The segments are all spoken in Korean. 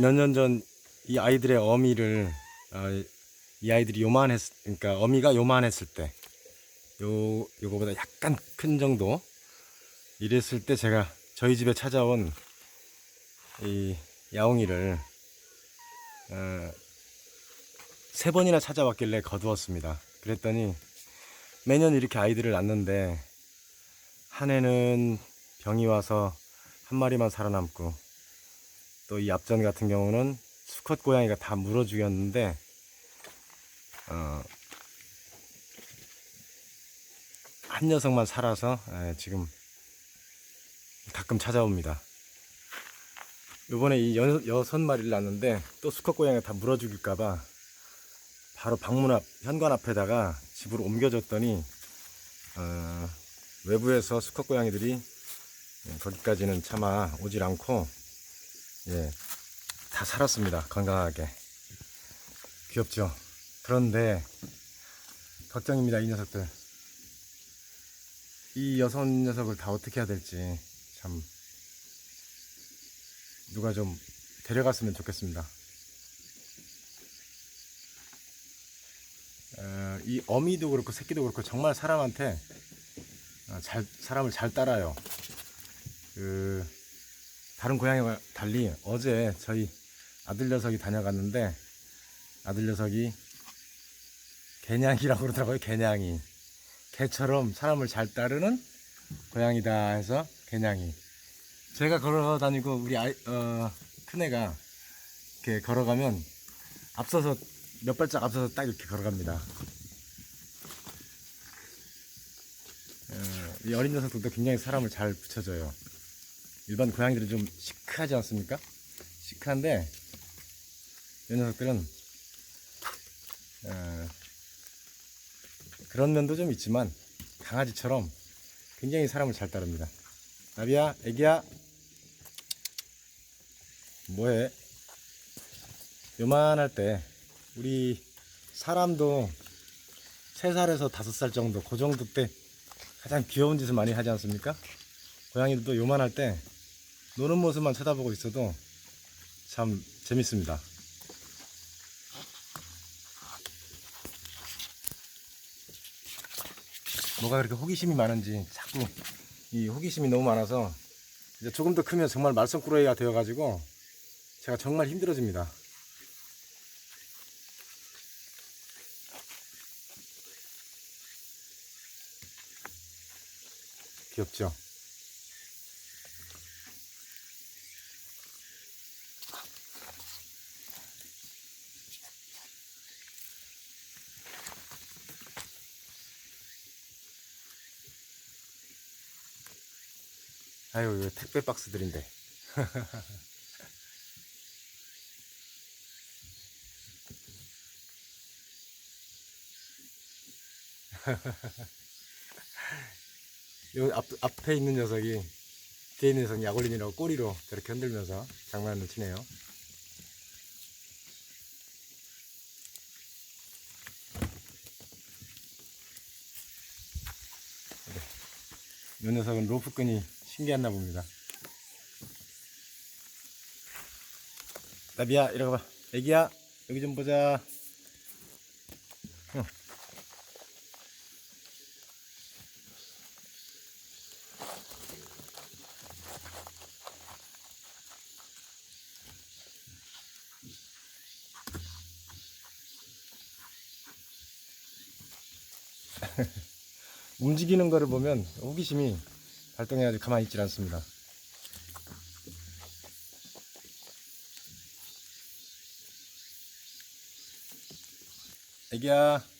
몇 년 전 이 아이들의 어미를 어, 이 아이들이 요만했 그러니까 어미가 요만했을 때 요 요거보다 약간 큰 정도 이랬을 때 제가 저희 집에 찾아온 이 야옹이를 어, 세 번이나 찾아왔길래 거두었습니다. 그랬더니 매년 이렇게 아이들을 낳는데 한 해는 병이 와서 한 마리만 살아남고 또 이 앞전 같은 경우는 수컷 고양이가 다 물어 죽였는데 어, 한 녀석만 살아서 에, 지금 가끔 찾아옵니다. 요번에 이 여, 여섯 마리를 낳았는데 또 수컷 고양이가 다 물어 죽일까봐 바로 방문 앞 현관 앞에다가 집으로 옮겨줬더니 어, 외부에서 수컷 고양이들이 예, 거기까지는 차마 오질 않고 예, 다 살았습니다. 건강하게. 귀엽죠? 그런데 걱정입니다. 이 녀석들. 이 여섯 녀석을 다 어떻게 해야 될지 참 누가 좀 데려갔으면 좋겠습니다. 어, 이 어미도 그렇고 새끼도 그렇고 정말 사람한테 어, 잘 사람을 잘 따라요. 그 다른 고양이와 달리 어제 저희 아들 녀석이 다녀갔는데 아들 녀석이 개냥이라고 그러더라고요. 개냥이. 개처럼 사람을 잘 따르는 고양이다 해서 개냥이. 제가 걸어 다니고 우리 아이 어, 큰애가 이렇게 걸어가면 앞서서 몇 발짝 앞서서 딱 이렇게 걸어갑니다. 어, 이 어린 녀석들도 굉장히 사람을 잘 붙여줘요. 일반 고양이들은 좀 시크하지 않습니까? 시크한데 이 녀석들은 어, 그런 면도 좀 있지만 강아지처럼 굉장히 사람을 잘 따릅니다. 나비야, 애기야, 뭐해? 요만할 때 우리 사람도 3살에서 5살 정도 그 정도 때 가장 귀여운 짓을 많이 하지 않습니까? 고양이들도 요만할 때 노는 모습만 쳐다보고 있어도 참 재밌습니다. 뭐가 그렇게 호기심이 많은지 자꾸 이 호기심이 너무 많아서 이제 조금 더 크면 정말 말썽꾸러기가 되어가지고 제가 정말 힘들어집니다. 귀엽죠? 아유, 이거 택배 박스들인데. 요 앞, 앞에 있는 녀석이 뒤에 있는 녀석이 약올린이라고 꼬리로 저렇게 흔들면서 장난을 치네요. 이 녀석은 로프끈이 신기했나 봅니다. 나비야, 이리 가봐. 애기야, 여기 좀 보자. 응. 움직이는 거를 보면 호기심이 발동해가지고 가만히 있질 않습니다. 애기야.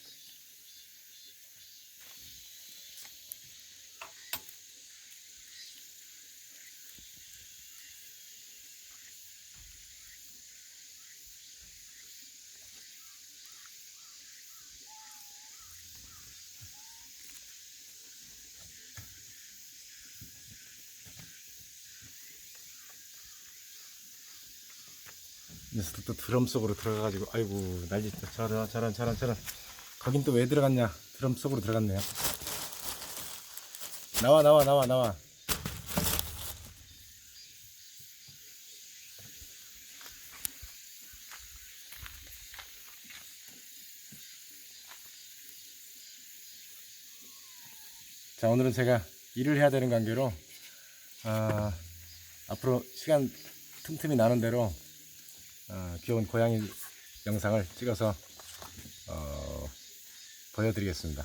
녀석들 또 드럼 속으로 들어가가지고 아이고 난리 났다. 저런 저런 저런 자란 거긴 또 왜 들어갔냐? 드럼 속으로 들어갔네요. 나와 나와 나와 나와. 자 오늘은 제가 일을 해야 되는 관계로 아, 앞으로 시간 틈틈이 나는 대로 아, 귀여운 고양이 영상을 찍어서 어, 보여드리겠습니다.